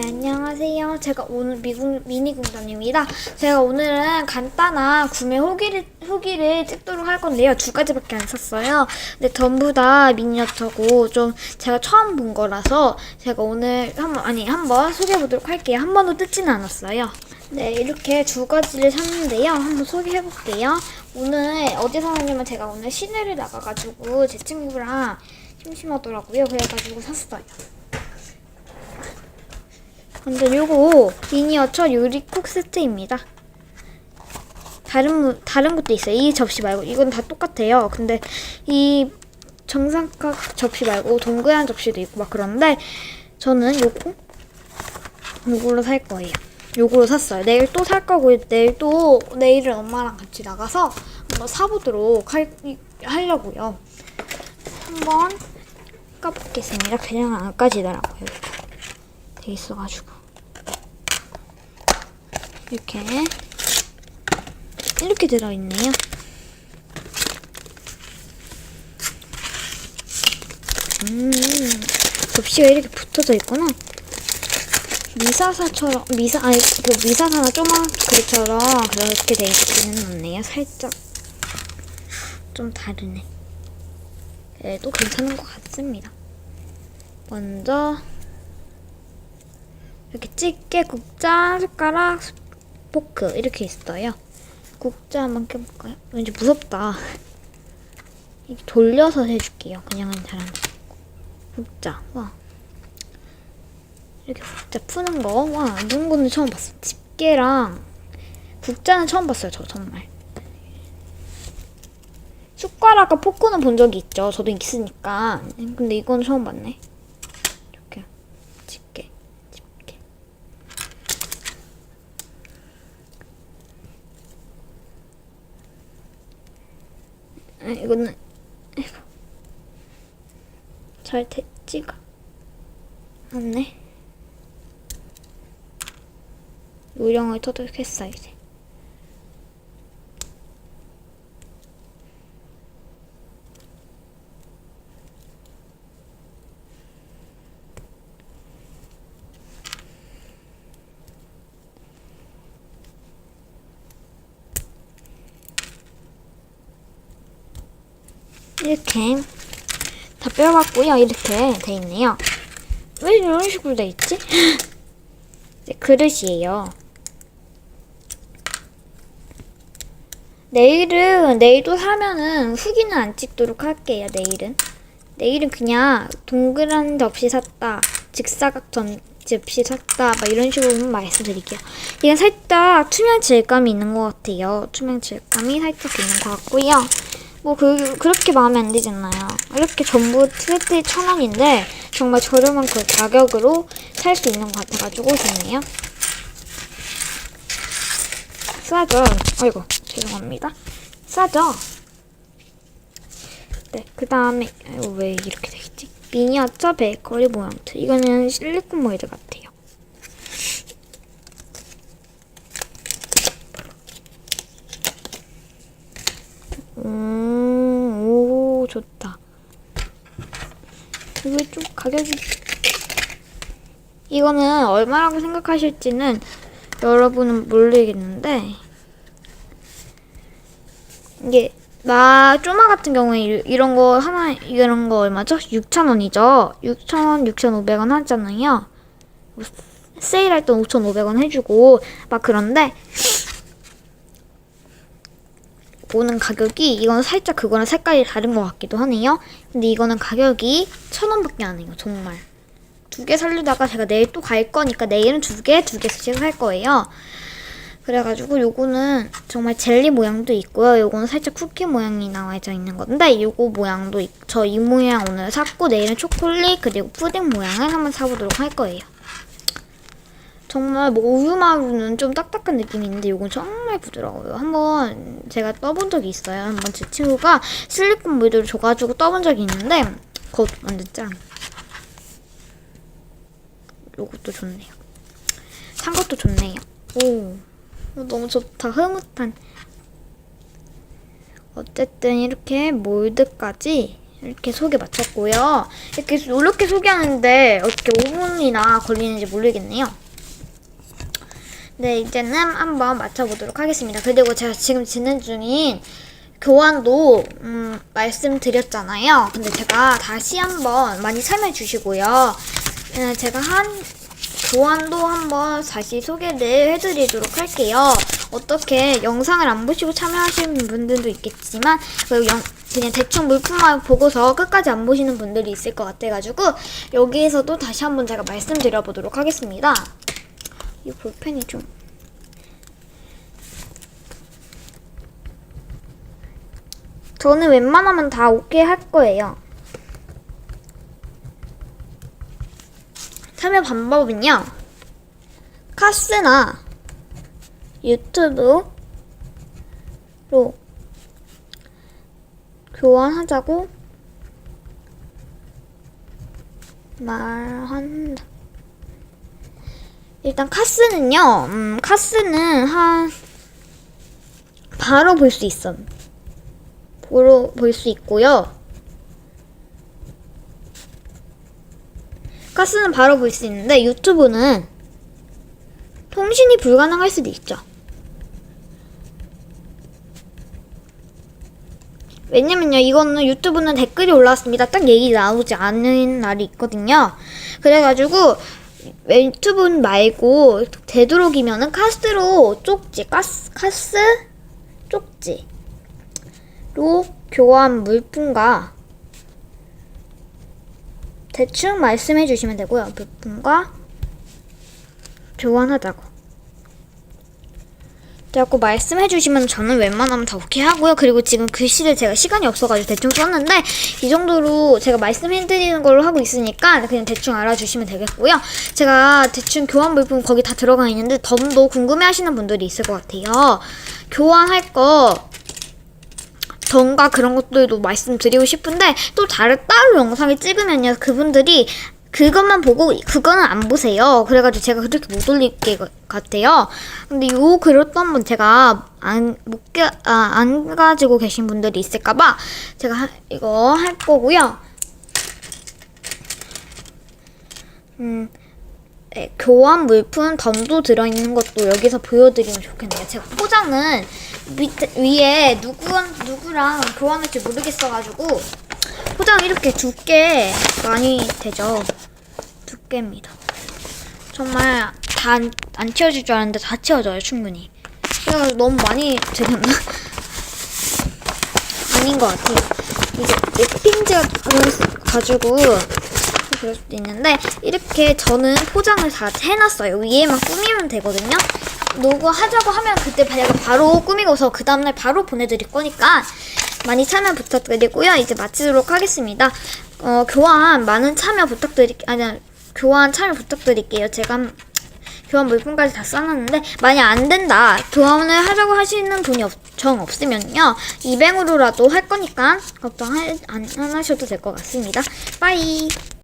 네, 안녕하세요. 제가 오늘 미국 미니공장입니다. 제가 오늘은 간단한 구매 후기를 후기를 찍도록 할 건데요. 두 가지밖에 안 샀어요. 근데 전부 다 미니어처고 좀 제가 처음 본 거라서 제가 오늘 한번 아니 한번 소개해 보도록 할게요. 한 번도 뜯지는 않았어요. 네, 이렇게 두 가지를 샀는데요. 한번 소개해 볼게요. 오늘 어디서 샀냐면 제가 오늘 시내를 나가가지고 제 친구랑 심심하더라고요. 그래가지고 샀어요. 근데 요거 미니어처 유리콕 세트입니다. 다른 무- 다른 것도 있어요. 이 접시 말고 이건 다 똑같아요. 근데 이 정삼각 접시 말고 동그란 접시도 있고 막 그런데 저는 요거 요걸로 살 거예요. 요걸로 샀어요. 내일 또 살 거고 내일 또 내일은 엄마랑 같이 나가서 한번 사보도록 할, 하려고요. 한번 까보겠습니다. 그냥 안 까지더라고요. 돼 있어가지고 이렇게 이렇게 들어있네요. 음, 접시가 이렇게 붙어져 있구나. 미사사처럼 미사 아니 그 미사사나 조그만 그릇처럼 그렇게 돼 있지는 않네요. 살짝 좀 다르네. 그래도 괜찮은 것 같습니다. 먼저 이렇게 집게, 국자, 숟가락, 포크 이렇게 있어요. 국자 한번 껴볼까요? 왠지 무섭다. 돌려서 해줄게요. 그냥은 잘안 돼. 국자, 와. 이렇게 국자 푸는 거, 와. 이런 거는 처음 봤어. 집게랑 국자는 처음 봤어요. 저 정말. 숟가락과 포크는 본 적이 있죠. 저도 있으니까. 근데 이건 처음 봤네. 이렇게 집게. 집게. 아, 이거는 이거 잘 됐지가 않네. 요령을 터득했어 이제. 이렇게 다 빼봤고요. 이렇게 돼 있네요. 왜 이런 식으로 돼 있지? 네, 그릇이에요. 내일은 내일도 사면은 후기는 안 찍도록 할게요. 내일은 내일은 그냥 동그란 접시 샀다, 직사각전 접시 샀다, 막 이런 식으로 말씀드릴게요. 이건 살짝 투명 질감이 있는 것 같아요. 투명 질감이 살짝 있는 것 같고요. 뭐 그, 그렇게 마음에 안 들잖아요. 이렇게 전부 세트에 천 원인데 정말 저렴한 그 가격으로 살 수 있는 것 같아가지고 좋네요. 싸죠? 아이고 죄송합니다. 싸죠? 네, 그 다음에 왜 이렇게 되겠지? 미니어처 베이커리 모양틀 이거는 실리콘 모드 같아요. 음, 오, 좋다. 이거 좀 가격이. 이거는 얼마라고 생각하실지는 여러분은 모르겠는데, 이게, 나, 쪼마 같은 경우에 이- 이런 거 하나, 이런 거 얼마죠? 6,000원이죠? 6,000원, 6,500원 하잖아요. 세일할 땐 5,500원 해주고, 막 그런데, 보는 가격이 이건 살짝 그거랑 색깔이 다른 것 같기도 하네요. 근데 이거는 가격이 천 원밖에 안 해요. 정말 두 개 살려다가 제가 내일 또 갈 거니까 내일은 두 개, 두 개씩 살 거예요. 그래가지고 요거는 정말 젤리 모양도 있고요. 요거는 살짝 쿠키 모양이 나와져 있는 건데 요거 모양도 저 이 모양 오늘 샀고 내일은 초콜릿 그리고 푸딩 모양을 한번 사보도록 할 거예요. 정말 뭐 우유마루는 좀 딱딱한 느낌이 있는데 이건 정말 부드러워요. 한번 제가 떠본 적이 있어요. 한번 제 친구가 실리콘 물들을 줘가지고 떠본 적이 있는데 그거 완전 짱. 요것도 좋네요. 산 것도 좋네요. 오, 오, 너무 좋다. 흐뭇한. 어쨌든 이렇게 몰드까지 이렇게 소개 마쳤고요. 이렇게 이렇게 소개하는데 어떻게 5분이나 걸리는지 모르겠네요. 네, 이제는 한번 맞춰보도록 하겠습니다. 그리고 제가 지금 진행 중인 교환도 음, 말씀드렸잖아요. 근데 제가 다시 한번 많이 설명해 주시고요. 음, 제가 한 교환도 한번 다시 소개를 해드리도록 할게요. 어떻게 영상을 안 보시고 참여하시는 분들도 있겠지만 그 영, 그냥 대충 물품만 보고서 끝까지 안 보시는 분들이 있을 것 같아가지고 여기에서도 다시 한번 제가 말씀드려보도록 하겠습니다. 이 볼펜이 좀 저는 웬만하면 다 오케이 할 거예요. 참여 방법은요. 카스나 유튜브로 교환하자고 말한다. 일단 카스는요. 음, 카스는 한 바로 볼 수 있어. 보러 볼수 있고요. 가스는 바로 볼 수 있는데 유튜브는 통신이 불가능할 수도 있죠. 왜냐면요, 이거는 유튜브는 댓글이 올라왔습니다. 딱 얘기 나오지 않은 날이 있거든요. 그래가지고 유튜브 말고 되도록이면은 카스로 쪽지, 카스, 카스 쪽지. 로 교환 물품과 대충 말씀해 주시면 되고요. 물품과 교환하자고. 자꾸 말씀해 주시면 저는 웬만하면 다 오케이 하고요. 그리고 지금 글씨를 제가 시간이 없어가지고 대충 썼는데 이 정도로 제가 말씀해 드리는 걸로 하고 있으니까 그냥 대충 알아주시면 되겠고요. 제가 대충 교환 물품 거기 다 들어가 있는데 덤도 궁금해 하시는 분들이 있을 것 같아요. 교환할 거 전과 그런 것들도 말씀드리고 싶은데 또 다른 따로 영상을 찍으면요 그분들이 그것만 보고 그거는 안 보세요. 그래가지고 제가 그렇게 못 올릴 게 같아요. 근데 요 그릇도 한번 제가 안못 아, 안 가지고 계신 분들이 있을까봐 제가 하- 이거 할 거고요. 음. 네, 교환 물품 덤도 들어있는 것도 여기서 보여드리면 좋겠네요. 제가 포장은 밑에, 위에 누구, 누구랑 교환할지 모르겠어가지고 포장 이렇게 두께 많이 되죠. 두께입니다. 정말 다 안, 안 채워질 줄 알았는데 다 채워져요, 충분히. 제가 너무 많이 드렸나? 아닌 것 같아요. 이게 랩핑지가 가지고 그럴 수도 있는데 이렇게 저는 포장을 다 해놨어요. 위에만 꾸미면 되거든요. 노고 하자고 하면 그때 바로 꾸미고서 그 다음날 바로 보내드릴 거니까 많이 참여 부탁드리고요. 이제 마치도록 하겠습니다. 어, 교환 많은 참여 부탁드릴게요. 아니, 교환 참여 부탁드릴게요. 제가 한- 교환 물품까지 다 써놨는데 만약 안 된다 교환을 하자고 하시는 분이 없, 정 없으면요 이뱅으로라도 할 거니까 걱정 안, 안 하셔도 될 것 같습니다 빠이